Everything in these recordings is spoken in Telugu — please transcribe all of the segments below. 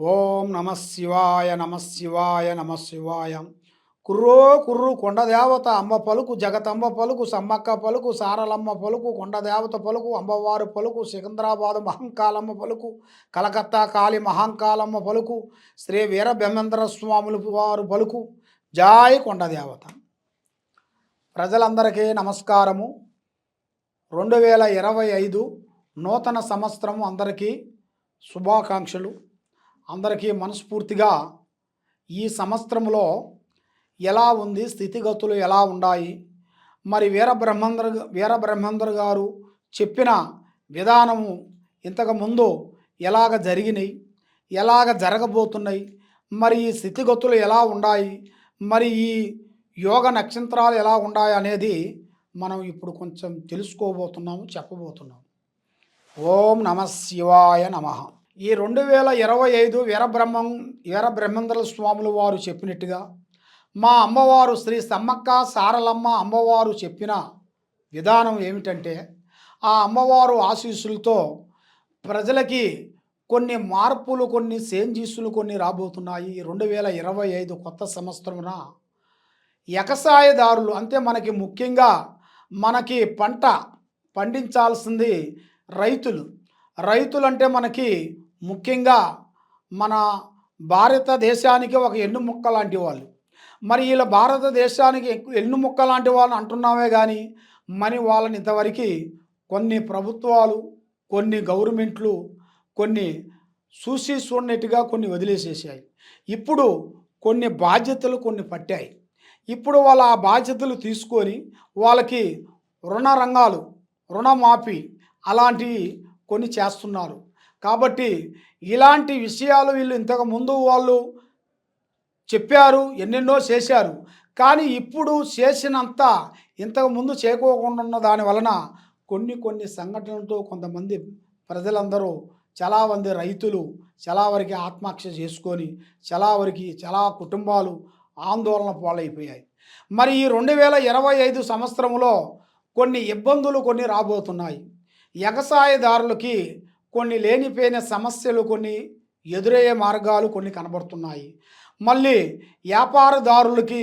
ఓం నమ శివాయ నమ శివాయ నమ శివాయ. కుర్రో కుర్రు కొండదేవత అమ్మ పలుకు జగతంబ పలుకు సమ్మక్క పలుకు సారలమ్మ పలుకు కొండదేవత పలుకు అమ్మవారు పలుకు సికింద్రాబాదు మహంకాలమ్మ పలుకు కలకత్తా కాళి మహంకాలమ్మ పలుకు శ్రీ వీర స్వాములు వారు పలుకు. జాయ్ కొండదేవత ప్రజలందరికీ నమస్కారము. రెండు వేల ఇరవై ఐదు నూతన సంవత్సరము అందరికీ శుభాకాంక్షలు. అందరికీ మనస్ఫూర్తిగా ఈ సంవత్సరంలో ఎలా ఉంది స్థితిగతులు ఎలా ఉన్నాయి మరి వీరబ్రహ్మేంద్ర వీరబ్రహ్మేంద్ర గారు చెప్పిన విధానము ఇంతకుముందు ఎలాగ జరిగినాయి ఎలాగ జరగబోతున్నాయి మరి ఈ స్థితిగతులు ఎలా ఉన్నాయి మరి ఈ యోగ నక్షత్రాలు ఎలా ఉన్నాయి అనేది మనం ఇప్పుడు కొంచెం తెలుసుకోబోతున్నాము చెప్పబోతున్నాము. ఓం నమ శివాయ నమ. ఈ రెండు వేల ఇరవై ఐదు వీరబ్రహ్మం వీరబ్రహ్మేంద్ర స్వాములు వారు చెప్పినట్టుగా మా అమ్మవారు శ్రీ సమ్మక్క సారలమ్మ అమ్మవారు చెప్పిన విధానం ఏమిటంటే ఆ అమ్మవారు ఆశీస్సులతో ప్రజలకి కొన్ని మార్పులు కొన్ని సేంజీసులు కొన్ని రాబోతున్నాయి. రెండు వేల ఇరవై ఐదు కొత్త సంవత్సరమున ఎకసాయదారులు అంటే మనకి ముఖ్యంగా మనకి పంట పండించాల్సింది రైతులు. రైతులంటే మనకి ముఖ్యంగా మన భారతదేశానికి ఒక ఎన్ను ముక్క లాంటి వాళ్ళు. మరి వీళ్ళ భారతదేశానికి ఎన్ను ముక్క లాంటి వాళ్ళని అంటున్నామే కానీ మరి వాళ్ళని ఇంతవరకు కొన్ని ప్రభుత్వాలు కొన్ని గవర్నమెంట్లు కొన్ని చూసి చూడనట్టుగా కొన్ని వదిలేసేసాయి. ఇప్పుడు కొన్ని బాధ్యతలు కొన్ని పట్టాయి. ఇప్పుడు వాళ్ళ ఆ బాధ్యతలు తీసుకొని వాళ్ళకి రుణ రంగాలు రుణమాఫీ అలాంటివి కొన్ని చేస్తున్నారు. కాబట్టి ఇలాంటి విషయాలు వీళ్ళు ఇంతకు ముందు వాళ్ళు చెప్పారు ఎన్నెన్నో చేశారు. కానీ ఇప్పుడు చేసినంత ఇంతకు ముందు చేయకోకుండా ఉన్న దాని వలన కొన్ని కొన్ని సంఘటనలతో కొంతమంది ప్రజలందరూ చాలామంది రైతులు చాలా వరకు ఆత్మహత్య చేసుకొని చాలా వరకు చాలా కుటుంబాలు ఆందోళన పాలైపోయాయి. మరి ఈ రెండు వేల ఇరవై ఐదు సంవత్సరంలో కొన్ని ఇబ్బందులు కొన్ని రాబోతున్నాయి. వ్యవసాయదారులకి కొన్ని లేనిపోయిన సమస్యలు కొన్ని ఎదురయ్యే మార్గాలు కొన్ని కనబడుతున్నాయి. మళ్ళీ వ్యాపారదారులకి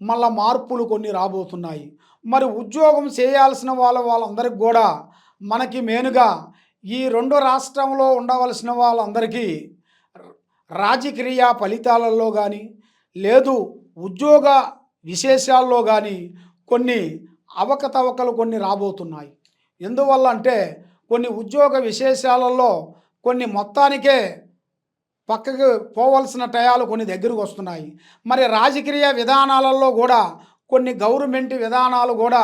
మళ్ళా మార్పులు కొన్ని రాబోతున్నాయి. మరి ఉద్యోగం చేయాల్సిన వాళ్ళ వాళ్ళందరికీ కూడా మనకి మెయిన్గా ఈ రెండు రాష్ట్రంలో ఉండవలసిన వాళ్ళందరికీ రాజకీయ ఫలితాలలో కానీ లేదు ఉద్యోగ విశేషాల్లో కానీ కొన్ని అవకతవకలు కొన్ని రాబోతున్నాయి. ఎందువల్ల అంటే కొన్ని ఉద్యోగ విశేషాలలో కొన్ని మొత్తానికే పక్కకు పోవలసిన టయాలు కొన్ని దగ్గరకు వస్తున్నాయి. మరి రాజకీయ విధానాలలో కూడా కొన్ని గవర్నమెంట్ విధానాలు కూడా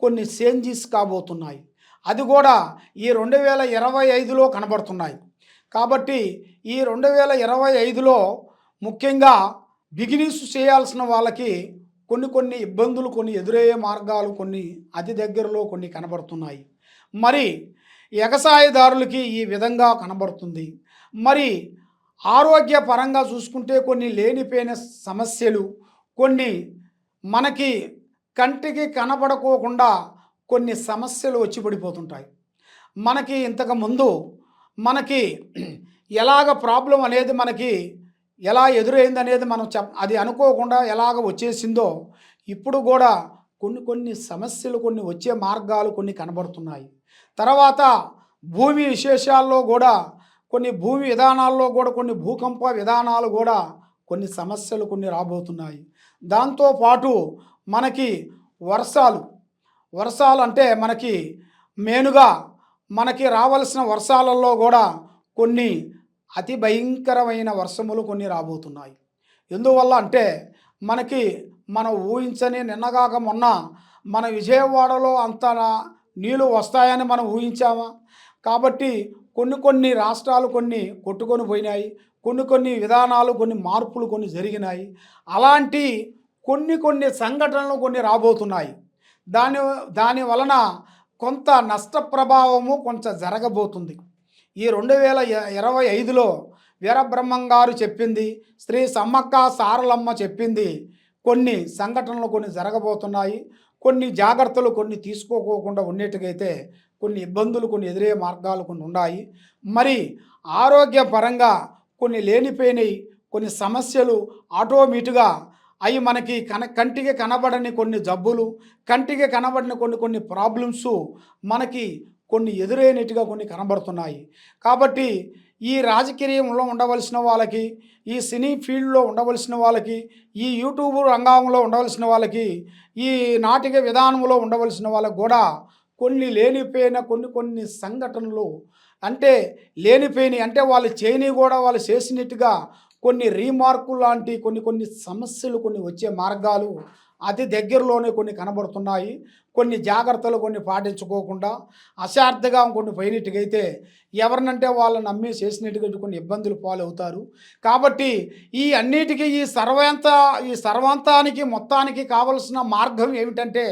కొన్ని చేంజెస్ కాబోతున్నాయి. అది కూడా ఈ రెండు వేల ఇరవై ఐదులో కనబడుతున్నాయి. కాబట్టి ఈ రెండు వేల ఇరవై ఐదులో ముఖ్యంగా బిగినీస్ చేయాల్సిన వాళ్ళకి కొన్ని కొన్ని ఇబ్బందులు కొన్ని ఎదురయ్యే మార్గాలు కొన్ని అతి దగ్గరలో కొన్ని కనబడుతున్నాయి. మరి ఎగసాయదారులకి ఈ విధంగా కనబడుతుంది. మరి ఆరోగ్యపరంగా చూసుకుంటే కొన్ని లేనిపోయిన సమస్యలు కొన్ని మనకి కంటికి కనబడకోకుండా కొన్ని సమస్యలు వచ్చి పడిపోతుంటాయి. మనకి ఇంతకుముందు మనకి ఎలాగ ప్రాబ్లం అనేది మనకి ఎలా ఎదురైంది అనేది మనం చెప్ అది అనుకోకుండా ఎలాగ వచ్చేసిందో ఇప్పుడు కూడా కొన్ని కొన్ని సమస్యలు కొన్ని వచ్చే మార్గాలు కొన్ని కనబడుతున్నాయి. తర్వాత భూమి విశేషాల్లో కూడా కొన్ని భూమి విధానాల్లో కూడా కొన్ని భూకంప విధానాలు కూడా కొన్ని సమస్యలు కొన్ని రాబోతున్నాయి. దాంతోపాటు మనకి వర్షాలు. వర్షాలు అంటే మనకి మెయిన్గా మనకి రావాల్సిన వర్షాలలో కూడా కొన్ని అతి భయంకరమైన వర్షములు కొన్ని రాబోతున్నాయి. ఎందువల్ల అంటే మనకి మనం ఊహించని నిన్నగాక మొన్న మన విజయవాడలో అంత నీళ్ళు వస్తాయని మనం ఊహించామా? కాబట్టి కొన్ని కొన్ని రాష్ట్రాలు కొన్ని కొట్టుకొని పోయినాయి. కొన్ని కొన్ని విధానాలు కొన్ని మార్పులు కొన్ని జరిగినాయి. అలాంటి కొన్ని కొన్ని సంఘటనలు కొన్ని రాబోతున్నాయి. దాని దాని వలన కొంత నష్ట ప్రభావము కొంచెం జరగబోతుంది. ఈ రెండు వేల ఇరవై ఐదులో వీరబ్రహ్మం గారు చెప్పింది శ్రీ సమ్మక్క సారలమ్మ చెప్పింది. కొన్ని సంఘటనలు కొన్ని జరగబోతున్నాయి కొన్ని జాగ్రత్తలు కొన్ని తీసుకోకోకుండా ఉండేట్టుకైతే కొన్ని ఇబ్బందులు కొన్ని ఎదురే మార్గాలు కొన్ని ఉన్నాయి. మరి ఆరోగ్యపరంగా కొన్ని లేనిపోయినాయి కొన్ని సమస్యలు ఆటోమేటిక్గా అవి మనకి కన కంటికి కనబడని కొన్ని జబ్బులు కంటికి కనబడిన కొన్ని కొన్ని ప్రాబ్లమ్స్ మనకి కొన్ని ఎదురైనట్టుగా కొన్ని కనబడుతున్నాయి. కాబట్టి ఈ రాజకీయంలో ఉండవలసిన వాళ్ళకి ఈ సినీ ఫీల్డ్లో ఉండవలసిన వాళ్ళకి ఈ యూట్యూబ్ రంగంలో ఉండవలసిన వాళ్ళకి ఈ నాటిక విధానంలో ఉండవలసిన వాళ్ళకి కూడా కొన్ని లేనిపోయిన కొన్ని కొన్ని సంఘటనలు అంటే లేనిపోయినాయి అంటే వాళ్ళు చేయని కూడా వాళ్ళు చేసినట్టుగా కొన్ని రీమార్కులు లాంటి కొన్ని కొన్ని సమస్యలు కొన్ని వచ్చే మార్గాలు అతి దగ్గరలోనే కొన్ని కనబడుతున్నాయి. కొన్ని జాగ్రత్తలు కొన్ని పాటించుకోకుండా అశార్థగా కొన్ని పోయినట్టుగైతే ఎవరినంటే వాళ్ళని నమ్మి చేసినట్టుగా కొన్ని ఇబ్బందులు పాలవుతారు. కాబట్టి ఈ అన్నిటికీ ఈ సర్వంత ఈ సర్వాంతానికి మొత్తానికి కావలసిన మార్గం ఏమిటంటే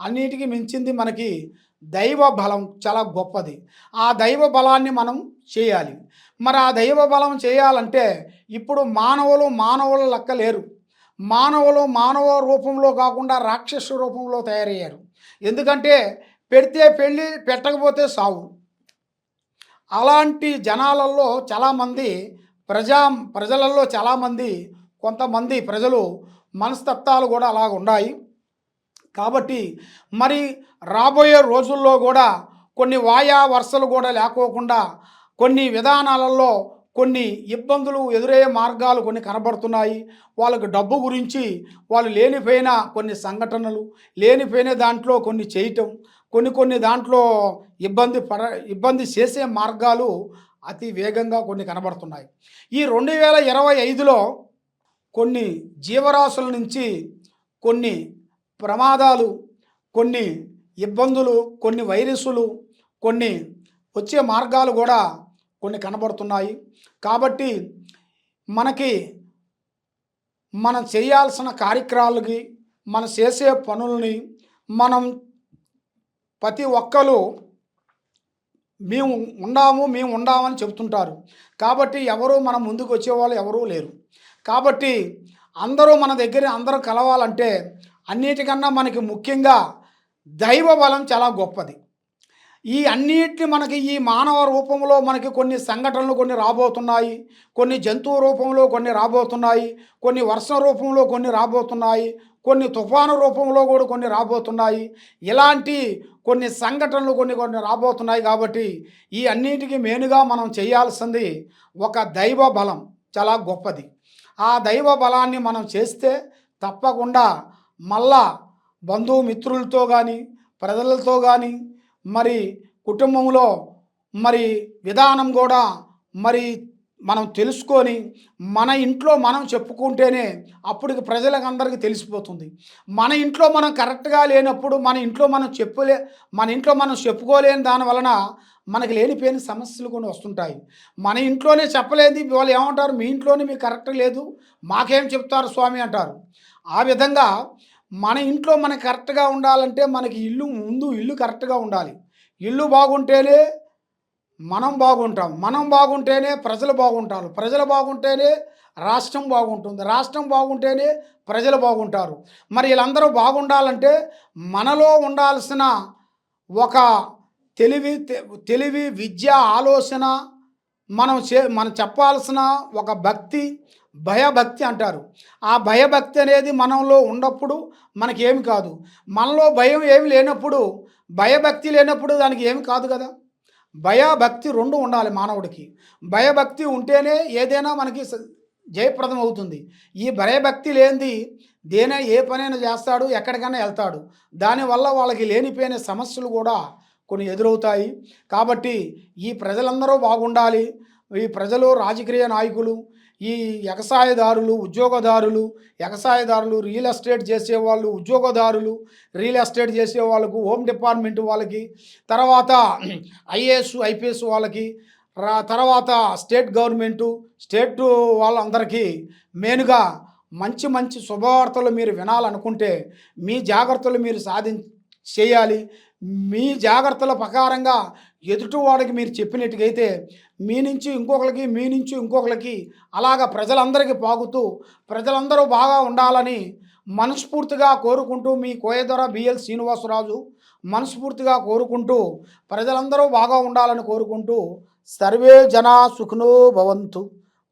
అన్నిటికీ మించింది మనకి దైవ బలం చాలా గొప్పది. ఆ దైవ బలాన్ని మనం చేయాలి. మరి ఆ దైవ బలం చేయాలంటే ఇప్పుడు మానవులు మానవుల లెక్క లేరు. మానవులు మానవ రూపంలో కాకుండా రాక్షస రూపంలో తయారయ్యారు. ఎందుకంటే పెడితే పెళ్ళి పెట్టకపోతే సావు. అలాంటి జనాలలో చాలామంది ప్రజా ప్రజలలో చాలామంది కొంతమంది ప్రజలు మనస్తత్వాలు కూడా అలాగ ఉన్నాయి. కాబట్టి మరి రాబోయే రోజుల్లో కూడా కొన్ని వాయా వరుసలు కూడా లేకోకుండా కొన్ని విధానాలలో కొన్ని ఇబ్బందులు ఎదురయ్యే మార్గాలు కొన్ని కనబడుతున్నాయి. వాళ్ళకు డబ్బు గురించి వాళ్ళు లేనిపోయిన కొన్ని సంఘటనలు లేనిపోయిన దాంట్లో కొన్ని చేయటం కొన్ని కొన్ని దాంట్లో ఇబ్బంది పడ ఇబ్బంది చేసే మార్గాలు అతి వేగంగా కొన్ని కనబడుతున్నాయి. ఈ రెండు వేల ఇరవై ఐదులో కొన్ని జీవరాశుల నుంచి కొన్ని ప్రమాదాలు కొన్ని ఇబ్బందులు కొన్ని వైరస్సులు కొన్ని వచ్చే మార్గాలు కూడా కొన్ని కనబడుతున్నాయి. కాబట్టి మనకి మనం చేయాల్సిన కార్యక్రమాలకి మనం చేసే పనుల్ని మనం ప్రతి ఒక్కరు మేము ఉండాము మేము ఉండామని చెబుతుంటారు. కాబట్టి ఎవరు మన ముందుకు వచ్చేవాళ్ళు ఎవరూ లేరు. కాబట్టి అందరూ మన దగ్గర అందరూ కలవాలంటే అన్నిటికన్నా మనకి ముఖ్యంగా దైవ బలం చాలా గొప్పది. ఈ అన్నిటిని మనకి ఈ మానవ రూపంలో మనకి కొన్ని సంఘటనలు కొన్ని రాబోతున్నాయి. కొన్ని జంతువు రూపంలో కొన్ని రాబోతున్నాయి. కొన్ని వర్షం రూపంలో కొన్ని రాబోతున్నాయి. కొన్ని తుఫాను రూపంలో కూడా కొన్ని రాబోతున్నాయి. ఇలాంటి కొన్ని సంఘటనలు కొన్ని కొన్ని రాబోతున్నాయి కాబట్టి ఈ అన్నిటికీ మెయిన్గా మనం చేయాల్సింది ఒక దైవ బలం చాలా గొప్పది. ఆ దైవ బలాన్ని మనం చేస్తే తప్పకుండా మళ్ళా బంధుమిత్రులతో కానీ ప్రజలతో కానీ మరి కుటుంబంలో మరి విధానం కూడా మరి మనం తెలుసుకొని మన ఇంట్లో మనం చెప్పుకుంటేనే అప్పటికి ప్రజలకు అందరికీ తెలిసిపోతుంది. మన ఇంట్లో మనం కరెక్ట్గా లేనప్పుడు మన ఇంట్లో మనం చెప్పులే మన ఇంట్లో మనం చెప్పుకోలేని దాని వలన మనకి లేనిపోయిన సమస్యలు కొన్ని వస్తుంటాయి. మన ఇంట్లోనే చెప్పలేదు వాళ్ళు ఏమంటారు? మీ ఇంట్లోనే మీకు కరెక్ట్ లేదు. మాకేం చెప్తారు స్వామి అంటారు. ఆ విధంగా మన ఇంట్లో మనకి కరెక్ట్గా ఉండాలంటే మనకి ఇల్లు ముందు ఇల్లు కరెక్ట్గా ఉండాలి. ఇల్లు బాగుంటేనే మనం బాగుంటాం. మనం బాగుంటేనే ప్రజలు బాగుంటారు. ప్రజలు బాగుంటేనే రాష్ట్రం బాగుంటుంది. రాష్ట్రం బాగుంటేనే ప్రజలు బాగుంటారు. మరి వీళ్ళందరూ బాగుండాలంటే మనలో ఉండాల్సిన ఒక తెలివి తె- తెలివి విద్య ఆలోచన మనం చే మనం చెప్పాల్సిన ఒక భక్తి భయభక్తి అంటారు. ఆ భయభక్తి అనేది మనలో ఉన్నప్పుడు మనకి ఏమి కాదు. మనలో భయం ఏమి లేనప్పుడు భయభక్తి లేనప్పుడు దానికి ఏమి కాదు కదా. భయభక్తి రెండు ఉండాలి మానవుడికి. భయభక్తి ఉంటేనే ఏదైనా మనకి జయప్రదం అవుతుంది. ఈ భయభక్తి లేనిది దేనే ఏ పనైనా చేస్తాడు ఎక్కడికైనా వెళ్తాడు. దానివల్ల వాళ్ళకి లేనిపోయిన సమస్యలు కూడా కొన్ని ఎదురవుతాయి. కాబట్టి ఈ ప్రజలందరూ బాగుండాలి. ఈ ప్రజలు రాజకీయ నాయకులు ఈ వ్యవసాయదారులు ఉద్యోగదారులు వ్యవసాయదారులు రియల్ ఎస్టేట్ చేసేవాళ్ళు ఉద్యోగదారులు రియల్ ఎస్టేట్ చేసే వాళ్ళకు హోమ్ డిపార్ట్మెంట్ వాళ్ళకి తర్వాత ఐఏఎస్ ఐపీఎస్ వాళ్ళకి రా తర్వాత స్టేట్ గవర్నమెంటు స్టేట్ వాళ్ళందరికీ మెయిన్గా మంచి మంచి శుభవార్తలు మీరు వినాలనుకుంటే మీ జాగ్రత్తలు మీరు సాధి చేయాలి. మీ జాగ్రత్తల ప్రకారంగా ఎదుటివాడికి మీరు చెప్పినట్టుగైతే మీ నుంచి ఇంకొకరికి మీ నుంచి ఇంకొకరికి అలాగ ప్రజలందరికీ పాగుతూ ప్రజలందరూ బాగా ఉండాలని మనస్ఫూర్తిగా కోరుకుంటూ మీ కోయదొర బిఎల్ శ్రీనివాసరాజు మనస్ఫూర్తిగా కోరుకుంటూ ప్రజలందరూ బాగా ఉండాలని కోరుకుంటూ సర్వే జనా సుఖనో భవంతు.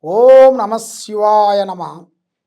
ఓం నమ శివాయ నమ.